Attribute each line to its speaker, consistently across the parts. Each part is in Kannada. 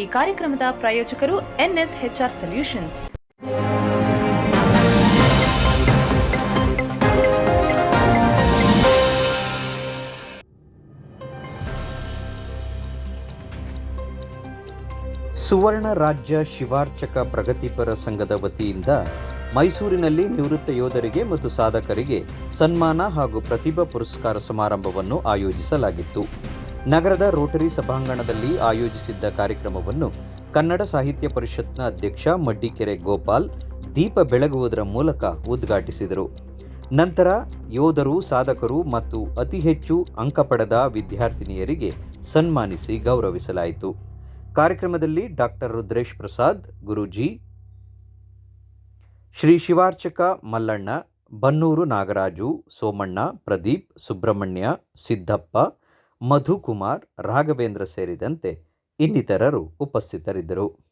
Speaker 1: ಈ ಕಾರ್ಯಕ್ರಮದ ಪ್ರಾಯೋಜಕರು ಎನ್ಎಸ್ಎಚ್ಆರ್ ಸೊಲ್ಯೂಷನ್ಸ್.
Speaker 2: ಸುವರ್ಣ ರಾಜ್ಯ ಶಿವಾರ್ಚಕ ಪ್ರಗತಿಪರ ಸಂಘದ ವತಿಯಿಂದ ಮೈಸೂರಿನಲ್ಲಿ ನಿವೃತ್ತ ಯೋಧರಿಗೆ ಮತ್ತು ಸಾಧಕರಿಗೆ ಸನ್ಮಾನ ಹಾಗೂ ಪ್ರತಿಭಾ ಪುರಸ್ಕಾರ ಸಮಾರಂಭವನ್ನು ಆಯೋಜಿಸಲಾಗಿತ್ತು. ನಗರದ ರೋಟರಿ ಸಭಾಂಗಣದಲ್ಲಿ ಆಯೋಜಿಸಿದ್ದ ಕಾರ್ಯಕ್ರಮವನ್ನು ಕನ್ನಡ ಸಾಹಿತ್ಯ ಪರಿಷತ್ನ ಅಧ್ಯಕ್ಷ ಮಡ್ಡಿಕೆರೆ ಗೋಪಾಲ್ ದೀಪ ಬೆಳಗುವುದರ ಮೂಲಕ ಉದ್ಘಾಟಿಸಿದರು. ನಂತರ ಯೋಧರು, ಸಾಧಕರು ಮತ್ತು ಅತಿ ಹೆಚ್ಚು ಅಂಕ ಪಡೆದ ವಿದ್ಯಾರ್ಥಿನಿಯರಿಗೆ ಸನ್ಮಾನಿಸಿ ಗೌರವಿಸಲಾಯಿತು. ಕಾರ್ಯಕ್ರಮದಲ್ಲಿ ಡಾಕ್ಟರ್ ರುದ್ರೇಶ್ ಪ್ರಸಾದ್, ಗುರೂಜಿ, ಶ್ರೀ ಶಿವಾರ್ಚಕ ಮಲ್ಲಣ್ಣ, ಬನ್ನೂರು ನಾಗರಾಜು, ಸೋಮಣ್ಣ, ಪ್ರದೀಪ್, ಸುಬ್ರಹ್ಮಣ್ಯ, ಸಿದ್ದಪ್ಪ ಮಧುಕುಮಾರ್ ರಾಘವೇಂದ್ರ ಸೇರಿದಂತೆ ಇನ್ನಿತರರು ಉಪಸ್ಥಿತರಿದ್ದರು.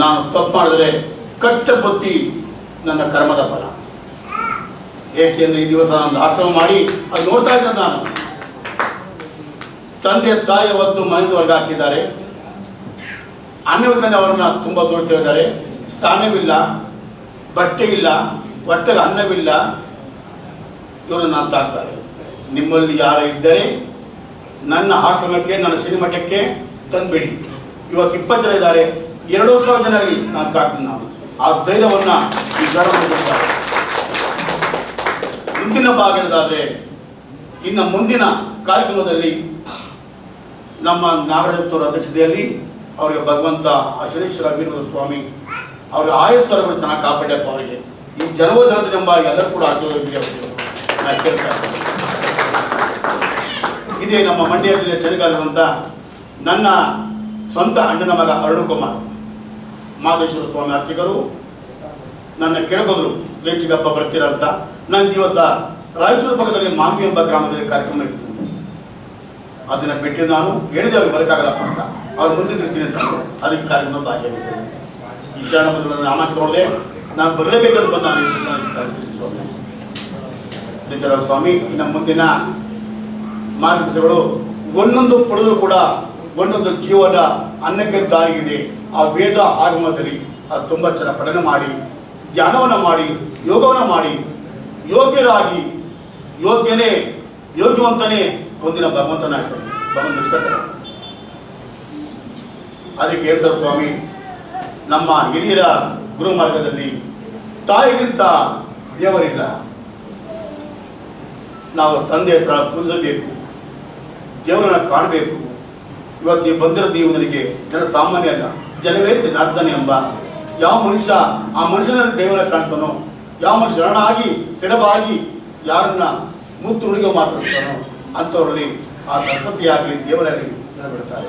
Speaker 3: ನಾನು ತಪ್ಪು ಮಾಡಿದ್ರೆ ಕಟ್ಟ ಬತ್ತಿ ನನ್ನ ಕರ್ಮದ ಫಲ. ಏಕೆಂದ್ರೆ ಈ ದಿವಸ ನಾನು ಆಶ್ರಮ ಮಾಡಿ ಅದು ನೋಡ್ತಾ ಇದ್ದೆ ನಾನು. ತಂದೆ ತಾಯಿ ಅವತ್ತು ಮನೆಯಿಂದ ಹೊರಗೆ ಹಾಕಿದ್ದಾರೆ. ಅನ್ನವಿಲ್ಲದೆ ಅವರನ್ನ ತುಂಬ ದೂಡ್ತಾ ಇದ್ದಾರೆ. ಸ್ಥಾನವಿಲ್ಲ, ಬಟ್ಟೆ ಇಲ್ಲ ಹೊಟ್ಟೆಗೆ ಅನ್ನವಿಲ್ಲ. ಇವರು ನಾನು ಸಾಕ್ತಾರೆ ನಿಮ್ಮಲ್ಲಿ ಯಾರು ಇದ್ದರೆ ನನ್ನ ಆಶ್ರಮಕ್ಕೆ ನನ್ನ ಶ್ರೀಮಠಕ್ಕೆ ತಂದ್ಬಿಡಿ. ಇವತ್ತು ಇಪ್ಪತ್ತು ಜನ ಇದ್ದಾರೆ. ಎರಡೂ ಸಾವಿರ ಜನ ಆಗಲಿ ನಾನು ಸಾಕ್ತೀನಿ ನಾನು ಆ ಧೈರ್ಯವನ್ನ ಈ ಮುಂದಿನ ಭಾಗ ಹೇಳೋದಾದ್ರೆ ಇನ್ನು ಮುಂದಿನ ಕಾರ್ಯಕ್ರಮದಲ್ಲಿ ನಮ್ಮ ನಾಗರಾಜಪ್ಪನವರ ಅಧ್ಯಕ್ಷತೆಯಲ್ಲಿ ಅವರಿಗೆ ಭಗವಂತ ಅಶ್ವನೇಶ್ವರ ವೀರಭದ್ರ ಸ್ವಾಮಿ ಅವರ ಆಯಸ್ವರಗಳು ಚೆನ್ನಾಗಿ ಕಾಪಾಡ್ಯಪ್ಪ ಅವರಿಗೆ. ಈ ಜನವೋ ಜನತೆಂಬ ಎಲ್ಲರೂ ಕೂಡ ಆಶೀರ್ವಾದ. ಇದೇ ನಮ್ಮ ಮಂಡ್ಯ ಜಿಲ್ಲೆ ಚಳಿಗಾಲದಂತ ನನ್ನ ಸ್ವಂತ ಅಣ್ಣನ ಮಗ ಅರುಣಕುಮಾರ್. ಮಾದೇಶ್ವರ ಸ್ವಾಮಿ ಅರ್ಚಕರು ನನ್ನ ಕೇಳ್ಬೋದ್ರು ವೇಚಿಗಪ್ಪ ಬರ್ತೀರ ಅಂತ. ನನ್ನ ದಿವಸ ರಾಯಚೂರು ಪಕ್ಕದಲ್ಲಿ ಮಾಮಿ ಎಂಬ ಗ್ರಾಮದಲ್ಲಿ ಕಾರ್ಯಕ್ರಮ ಇತ್ತು. ಅದನ್ನ ಬಿಟ್ಟು ನಾನು ಹೇಳಿದೆ ಅವ್ರಿಗೆ ಬರೋಕ್ಕಾಗಲ್ಲಪ್ಪ ಅಂತ. ಅವ್ರು ಮುಂದೆ ಇರ್ತೀನಿ ಅಂತ. ಅದಕ್ಕೆ ಕಾರ್ಯಕ್ರಮ ಭಾಗಿಯಾಗಿದ್ದೆ ಈ ಶರಣ ನಾಮಕ್ಕೆ ನೋಡಿದೆ ನಾನು ಬರಲೇಬೇಕಂತ ನಾನು ಸ್ವಾಮಿ ಸ್ವಾಮಿ, ಇನ್ನು ಮುಂದಿನ ಮಾರ್ಗದರ್ಶಿಗಳು ಒಂದೊಂದು ಪಡೆದು ಕೂಡ ಒಂದೊಂದು ಜೀವನ ಅನ್ನಕ್ಕೆ ದಾರಿಗಿದೆ ಆ ವೇದ ಆಗಮದಲ್ಲಿ ಅದು ತುಂಬ ಚೆನ್ನಾಗಿ ಪಠನೆ ಮಾಡಿ, ಧ್ಯಾನವನ್ನು ಮಾಡಿ, ಯೋಗವನ್ನು ಮಾಡಿ, ಯೋಗ್ಯರಾಗಿ, ಯೋಗ್ಯನೇ, ಯೋಗ್ಯವಂತನೇ ಒಂದಿನ ಭಗವಂತನಾಗ್ತಾನೆ ಭಗವಂತ. ಅದಕ್ಕೆ ಹೇಳ್ತಾರೆ ಸ್ವಾಮಿ, ನಮ್ಮ ಹಿರಿಯರ ಗುರು ಮಾರ್ಗದಲ್ಲಿ ತಾಯಿಗಿಂತ ದೇವರಿಲ್ಲ. ನಾವು ತಂದೆ ಹತ್ರ ಪೂಜಿಸಬೇಕು, ದೇವರನ್ನ ಕಾಣಬೇಕು. ಇವತ್ತು ನೀವು ಬಂದಿರೋ ನೀವು ನನಗೆ ಜನ ಸಾಮಾನ್ಯ ಅಲ್ಲ. ಜನವೇ ಜನಾರ್ದನೆ ಎಂಬ ಯಾವ ಮನುಷ್ಯ ಆ ಮನುಷ್ಯನ ದೇವರ ಕಾಣ್ತಾನೋ, ಯಾವ ಮನುಷ್ಯ ಶರಣಾಗಿ ಸೆರಬಾಗಿ ಯಾರನ್ನ ಮುತ್ತು ಹುಡುಗ ಮಾತಾಡ್ತಾನೋ ಅಂಥವರಲ್ಲಿ ಆ ಸರಸ್ವತಿಯಾಗಲಿ ದೇವರಲ್ಲಿ ನೆನಬಿಡ್ತಾರೆ